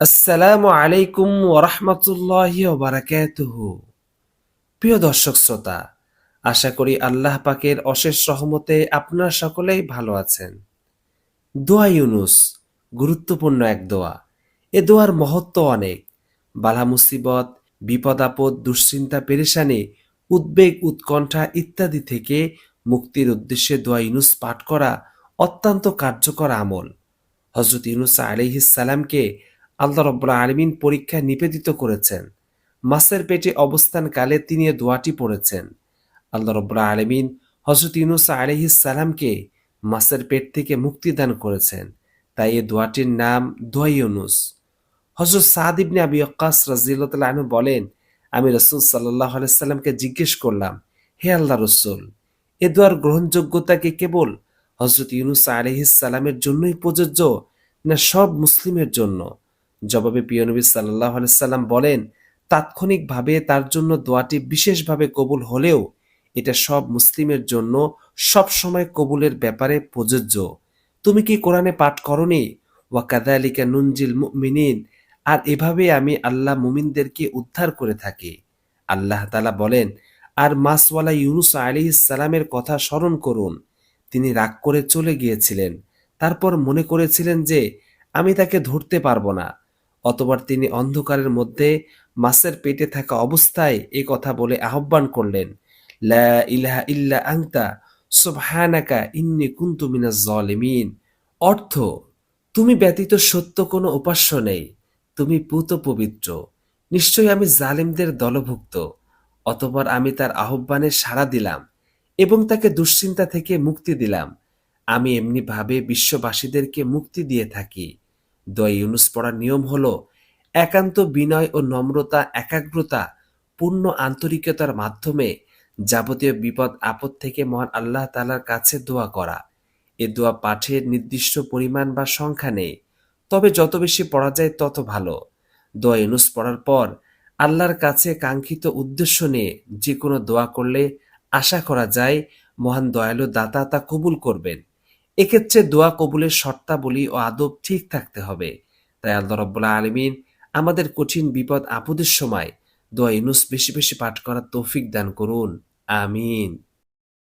আসসালামু আলাইকুম ওরহমতুল্লাহি বারাকাতুহু। প্রিয় দর্শক শ্রোতা, আশা করি আল্লাহ পাকের অশেষ সহমতে আপনারা সকলেই ভালো আছেন। দোয়া ইউনুস, গুরুত্বপূর্ণ এক দোয়া। এ দোয়ার মহত্ব অনেক। বালা মুসিবত, বিপদ আপদ, দুশ্চিন্তা, পেরেশানি, উদ্বেগ, উৎকণ্ঠা ইত্যাদি থেকে মুক্তির উদ্দেশ্যে দোয়া ইউনুস পাঠ করা অত্যন্ত কার্যকর আমল। হজরত ইউনুস আলিহিসাল্লামকে আল্লাহ রব্বুল আলমিন পরীক্ষায় নিবেদিত করেছেন। মাসের পেটে অবস্থানকালে তিনি দোয়াটি পড়েছেন। আল্লাহ রব্বুল আলমিন হজরত ইউনুস আলিহিসাল্লামকে মাসের পেট থেকে মুক্তি দান করেছেন। তাই এ দোয়াটির নাম দোয়া ইউনুস। হজরত সাদ ইবনে আবি অক্কাস রাজিউল্লাহ বলেন, আমি রসুল সাল্লাহ আলাইসাল্লামকে জিজ্ঞেস করলাম, হে আল্লাহ রসুল, এ দোয়ার গ্রহণযোগ্যতাকে কেবল হজরত ইউনুস আলহিসাল্লামের জন্যই প্রযোজ্য, না সব মুসলিমের জন্য? জবাবে পিয়নবী সাল্লাহ সাল্লাম বলেন, তাৎক্ষণিকভাবে তার জন্য দোয়াটি বিশেষভাবে কবুল হলেও এটা সব মুসলিমের জন্য সব সময় কবুলের ব্যাপারে প্রযোজ্য। তুমি কি কোরআনে পাঠ করনি? ওয়াকাদা আলিকা নুনজিল মুমিনিন। আর এভাবে আমি আল্লাহ মুমিনদেরকে উদ্ধার করে থাকি। আল্লাহ তালা বলেন, আর মাসওয়ালা ইউনুস আলী সালামের কথা স্মরণ করুন। তিনি রাগ করে চলে গিয়েছিলেন। তারপর মনে করেছিলেন যে, আমি তাকে ধরতে পারব না। অতবার তিনি অন্ধকারের মধ্যে মাছের পেটে থাকা অবস্থায় এ কথা বলে আহ্বান করলেন, লা ইলাহা ইল্লা আংতা সুবহানাকা ইন্নি কুনতু মিনাজ জালিমিন। অর্থ, তুমি ব্যতীত সত্য কোনো উপাস্য নেই, তুমি পুত পবিত্র। নিশ্চয়ই আমি জালিমদের দলভুক্ত। অতপর আমি তার আহ্বানে সাড়া দিলাম এবং তাকে দুশ্চিন্তা থেকে মুক্তি দিলাম। আমি এমনিভাবে বিশ্ববাসীদেরকে মুক্তি দিয়ে থাকি। দয় ইউনুস পড়ার নিয়ম হলো, একান্ত বিনয় ও নম্রতা, একাগ্রতা, পূর্ণ আন্তরিকতার মাধ্যমে যাবতীয় বিপদ, আপদ থেকে মহান আল্লাহ তালার কাছে দোয়া করা। এ দোয়া পাঠের নির্দিষ্ট পরিমাণ বা সংখ্যা নেই, তবে যত বেশি পড়া যায় তত ভালো। দোয়া ইউনুস পড়ার পর আল্লাহর কাছে কাঙ্ক্ষিত উদ্দেশ্য নিয়ে যে কোনো দোয়া করলে আশা করা যায় মহান দয়ালু দাতা তা কবুল করবেন। এক্ষেত্রে দোয়া কবুলের শর্তাবলী ও আদব ঠিক থাকতে হবে। তাই আল্লাহ রব্বুল্লাহ আলমিন আমাদের কঠিন বিপদ আপদের সময় দোয়া ইনুস বেশি বেশি পাঠ করার তৌফিক দান করুন। আমিন।